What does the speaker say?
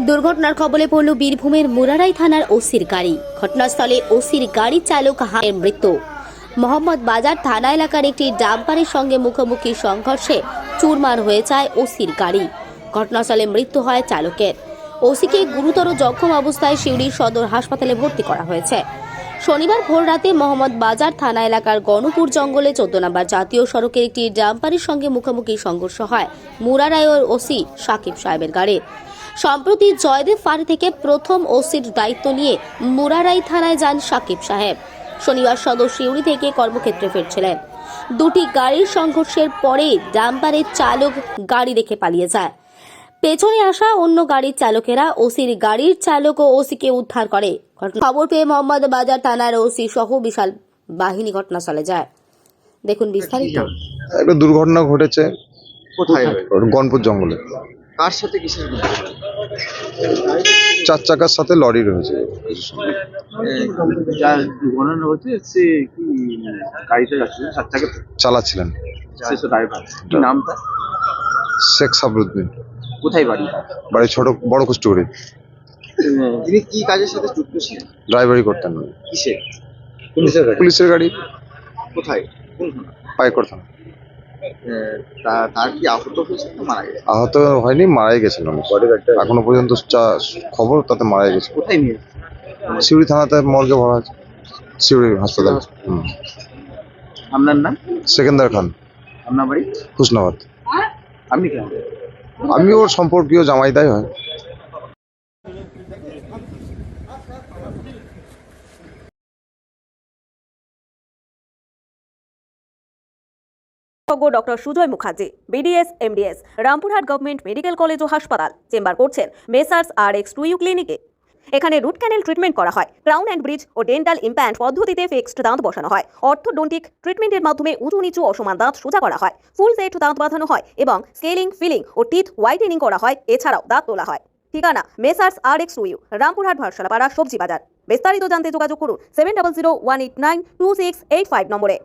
দুর্ঘটনার কবলে পড়ল বীরভূমের মুরারাই থানার ওসির গাড়ি। ঘটনাস্থলে ওসির গাড়ি চালক হায়ের মৃত্যু। মোহাম্মদ বাজার থানা এলাকার একটি ডাম্পারের সঙ্গে মুখোমুখি সংঘর্ষে চুরমার হয়ে যায় ওসির গাড়ি। ঘটনাস্থলে মৃত্যু হয় চালকের। ওসিকে গুরুতর জখম অবস্থায় শিউড়ির সদর হাসপাতালে ভর্তি করা হয়েছে। শনিবার ভোর রাতে মোহাম্মদ বাজার থানা এলাকার গণপুর জঙ্গলে চোদ্দ নম্বর জাতীয় সড়কের একটি ডাম্পারের সঙ্গে মুখোমুখি সংঘর্ষ হয় মুরারায়র ওসি সাকিব সাহেবের গাড়ির সম্প্রতি জয়দেব ফাঁড়ি থেকে প্রথম ওসির দায়িত্ব নিয়ে মুরারাই থানায় যান সাকিব সাহেব। শনিবার সদর শিউড়ি থেকে কর্মক্ষেত্রে ফিরছিলেন। দুটি গাড়ির সংঘর্ষের পরে ডাম্পারের চালক গাড়ি রেখে পালিয়ে যায়। পেছনে আসা অন্য গাড়ির চালকেরা ওসির গাড়ির চালক ও ওসিকে উদ্ধার করে। খবর পেয়ে মোহাম্মদ বাজার থানার ওসি সহ বিশাল বাহিনী ঘটনাস্থলে যায়। দেখুন বিস্তারিত। একটা দুর্ঘটনা ঘটেছে কোথায়? গনপুর জঙ্গলে। কার সাথে কিসের চার চাকার সাথে লরি রয়েছে। দুর্ঘটনা হচ্ছে সে কি গাড়িতে চার চালাচ্ছিলেন। ড্রাইভার কি শেখ সাবরুদ্দিন। কোথায় বাড়ি? বাড়ি ছোট বড় কুষ্টুগুড়ি তিনি কি কাজের সাথে যুক্ত ছিলেন? ড্রাইভারি করতেন কিসে পুলিশের গাড়ি? পুলিশের গাড়ি। কোথায়? কোন থানা? তার কি আহত হয়েছে মারা গেছে? আহত হয়নি মারাই গেছিল এখনও পর্যন্ত খবর তাতে মারাই গেছে। কোথায় নিয়ে সিউড়ি থানাতে মর্গে ভরা আছে। সিউড়ি হাসপাতাল। আপনার নাম? সেকেন্দার খান। আপনার বাড়ি? হুসনাবাদ আপনি কেন আমি ওর সম্পর্কীয় জামাইদাই হয়। Doctor Sujoy Mukherjee BDS MDS Rampurhat government medical college ও হাসপাতাল, চেম্বার করছেন messrs R X to U ক্লিনিকে। এখানে রুট ক্যানেল ট্রিটমেন্ট করা হয়। ক্রাউন অ্যান্ড ব্রিজ ও ডেন্টাল ইমপ্ল্যান্ট পদ্ধতিতে ফিক্সড দাঁত বসানো হয়। অর্থোডন্টিক ট্রিটমেন্টের মাধ্যমে উঁচু নিচু অসমান দাঁত সোজা করা হয়। ফুল সেট দাঁত বাঁধানো হয় এবং স্কেলিং ফিলিং ও টিথ হোয়াইটেনিং করা হয়। এছাড়াও দাঁত তোলা হয়। ঠিকানা messrs R X U, Rampurhat, Bharsalapara সবজি বাজার বিস্তারিত জানতে যোগাযোগ করুন seven double zero one eight nine two six eight five নম্বরে।